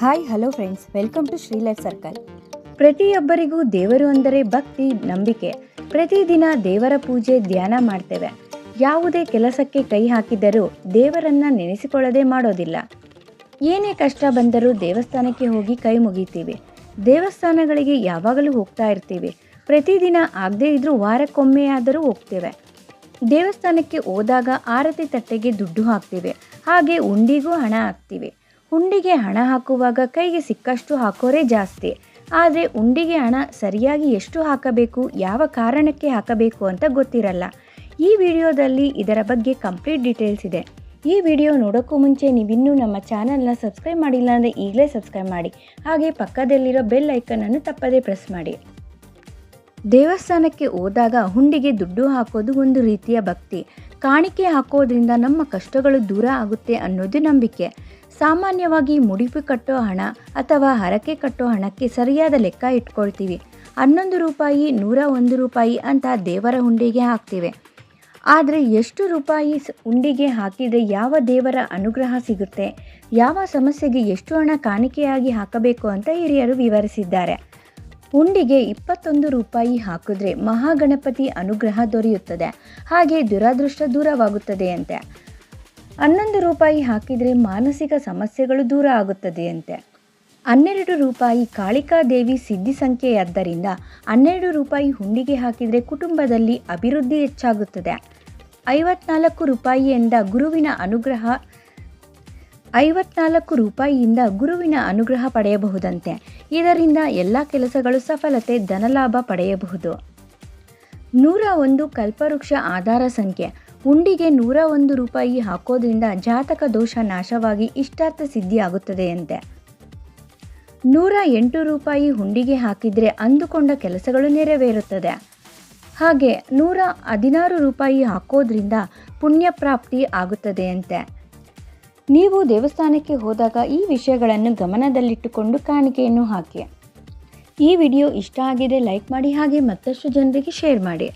Hi hello friends welcome to Shri life circle ಪ್ರತಿಯೊಬ್ಬರಿಗೂ ದೇವರು ಅಂದರೆ ಭಕ್ತಿ, ನಂಬಿಕೆ. ಪ್ರತಿದಿನ ದೇವರ ಪೂಜೆ, ಧ್ಯಾನ ಮಾಡ್ತೇವೆ. ಯಾವುದೇ ಕೆಲಸಕ್ಕೆ ಕೈ ಹಾಕಿದರೂ ದೇವರನ್ನ ನೆನೆಸಿಕೊಳ್ಳದೆ ಮಾಡೋದಿಲ್ಲ. ಏನೇ ಕಷ್ಟ ಬಂದರೂ ದೇವಸ್ಥಾನಕ್ಕೆ ಹೋಗಿ ಕೈ ಮುಗಿತೀವಿ. ದೇವಸ್ಥಾನಗಳಿಗೆ ಯಾವಾಗಲೂ ಹೋಗ್ತಾ ಇರ್ತೀವಿ. ಪ್ರತಿದಿನ ಆಗದೇ ಇದ್ರೂ ವಾರಕ್ಕೊಮ್ಮೆಯಾದರೂ ಹೋಗ್ತೇವೆ. ದೇವಸ್ಥಾನಕ್ಕೆ ಹೋದಾಗ ಆರತಿ ತಟ್ಟೆಗೆ ದುಡ್ಡು ಹಾಕ್ತೀವಿ. ಹಾಗೆ ಉಂಡಿಗೂ ಹಣ ಹಾಕ್ತೀವಿ. ಹುಂಡಿಗೆ ಹಣ ಹಾಕುವಾಗ ಕೈಗೆ ಸಿಕ್ಕಷ್ಟು ಹಾಕೋರೆ ಜಾಸ್ತಿ. ಆದರೆ ಉಂಡಿಗೆ ಹಣ ಸರಿಯಾಗಿ ಎಷ್ಟು ಹಾಕಬೇಕು, ಯಾವ ಕಾರಣಕ್ಕೆ ಹಾಕಬೇಕು ಅಂತ ಗೊತ್ತಿರಲ್ಲ. ಈ ವಿಡಿಯೋದಲ್ಲಿ ಇದರ ಬಗ್ಗೆ ಕಂಪ್ಲೀಟ್ ಡೀಟೇಲ್ಸ್ ಇದೆ. ಈ ವಿಡಿಯೋ ನೋಡೋಕ್ಕೂ ಮುಂಚೆ ನೀವಿನ್ನೂ ನಮ್ಮ ಚಾನಲ್ನ ಸಬ್ಸ್ಕ್ರೈಬ್ ಮಾಡಿಲ್ಲ ಅಂದರೆ ಈಗಲೇ ಸಬ್ಸ್ಕ್ರೈಬ್ ಮಾಡಿ. ಹಾಗೆ ಪಕ್ಕದಲ್ಲಿರೋ ಬೆಲ್ ಐಕನನ್ನು ತಪ್ಪದೇ ಪ್ರೆಸ್ ಮಾಡಿ. ದೇವಸ್ಥಾನಕ್ಕೆ ಹೋದಾಗ ಹುಂಡಿಗೆ ದುಡ್ಡು ಹಾಕೋದು ಒಂದು ರೀತಿಯ ಭಕ್ತಿ. ಕಾಣಿಕೆ ಹಾಕೋದ್ರಿಂದ ನಮ್ಮ ಕಷ್ಟಗಳು ದೂರ ಆಗುತ್ತೆ ಅನ್ನೋದು ನಂಬಿಕೆ. ಸಾಮಾನ್ಯವಾಗಿ ಮುಡಿಪು ಕಟ್ಟೋ ಹಣ ಅಥವಾ ಹರಕೆ ಕಟ್ಟೋ ಹಣಕ್ಕೆ ಸರಿಯಾದ ಲೆಕ್ಕ ಇಟ್ಕೊಳ್ತೀವಿ. ಹನ್ನೊಂದು ರೂಪಾಯಿ, ನೂರ ಒಂದು ರೂಪಾಯಿ ಅಂತ ದೇವರ ಹುಂಡಿಗೆ ಹಾಕ್ತೀವಿ. ಆದರೆ ಎಷ್ಟು ರೂಪಾಯಿ ಹುಂಡಿಗೆ ಹಾಕಿದರೆ ಯಾವ ದೇವರ ಅನುಗ್ರಹ ಸಿಗುತ್ತೆ? ಯಾವ ಸಮಸ್ಯೆಗೆ ಎಷ್ಟು ಹಣ ಕಾಣಿಕೆಯಾಗಿ ಹಾಕಬೇಕು ಅಂತ ಹಿರಿಯರು ವಿವರಿಸಿದ್ದಾರೆ. ಹುಂಡಿಗೆ ಇಪ್ಪತ್ತೊಂದು ರೂಪಾಯಿ ಹಾಕಿದ್ರೆ ಮಹಾಗಣಪತಿ ಅನುಗ್ರಹ ದೊರೆಯುತ್ತದೆ. ಹಾಗೆ ದುರಾದೃಷ್ಟ ದೂರವಾಗುತ್ತದೆ ಅಂತೆ. ಹನ್ನೊಂದು ರೂಪಾಯಿ ಹಾಕಿದರೆ ಮಾನಸಿಕ ಸಮಸ್ಯೆಗಳು ದೂರ ಆಗುತ್ತದೆಯಂತೆ. ಹನ್ನೆರಡು ರೂಪಾಯಿ ಕಾಳಿಕಾದೇವಿ ಸಿದ್ಧಿ ಸಂಖ್ಯೆಯಾದ್ದರಿಂದ ಹನ್ನೆರಡು ರೂಪಾಯಿ ಹುಂಡಿಗೆ ಹಾಕಿದರೆ ಕುಟುಂಬದಲ್ಲಿ ಅಭಿವೃದ್ಧಿ ಹೆಚ್ಚಾಗುತ್ತದೆ. ಐವತ್ನಾಲ್ಕು ರೂಪಾಯಿಯಿಂದ ಗುರುವಿನ ಅನುಗ್ರಹ, ಐವತ್ನಾಲ್ಕು ರೂಪಾಯಿಯಿಂದ ಗುರುವಿನ ಅನುಗ್ರಹ ಪಡೆಯಬಹುದಂತೆ. ಇದರಿಂದ ಎಲ್ಲ ಕೆಲಸಗಳು ಸಫಲತೆ, ಧನಲಾಭ ಪಡೆಯಬಹುದು. ನೂರ ಒಂದು ಕಲ್ಪವೃಕ್ಷ ಆಧಾರ ಸಂಖ್ಯೆ. ಹುಂಡಿಗೆ ನೂರ ಒಂದು ರೂಪಾಯಿ ಹಾಕೋದ್ರಿಂದ ಜಾತಕ ದೋಷ ನಾಶವಾಗಿ ಇಷ್ಟಾರ್ಥ ಸಿದ್ಧಿಯಾಗುತ್ತದೆಯಂತೆ ನೂರ ಎಂಟು ರೂಪಾಯಿ ಹುಂಡಿಗೆ ಹಾಕಿದರೆ ಅಂದುಕೊಂಡ ಕೆಲಸಗಳು ನೆರವೇರುತ್ತದೆ. ಹಾಗೆ ನೂರ ಹದಿನಾರು ರೂಪಾಯಿ ಹಾಕೋದ್ರಿಂದ ಪುಣ್ಯ ಪ್ರಾಪ್ತಿ ಆಗುತ್ತದೆಯಂತೆ. ನೀವು ದೇವಸ್ಥಾನಕ್ಕೆ ಹೋದಾಗ ಈ ವಿಷಯಗಳನ್ನು ಗಮನದಲ್ಲಿಟ್ಟುಕೊಂಡು ಕಾಣಿಕೆಯನ್ನು ಹಾಕಿ. ಈ ವಿಡಿಯೋ ಇಷ್ಟ ಆಗಿದೆ ಲೈಕ್ ಮಾಡಿ ಹಾಗೆ ಮತ್ತಷ್ಟು ಜನರಿಗೆ ಶೇರ್ ಮಾಡಿ.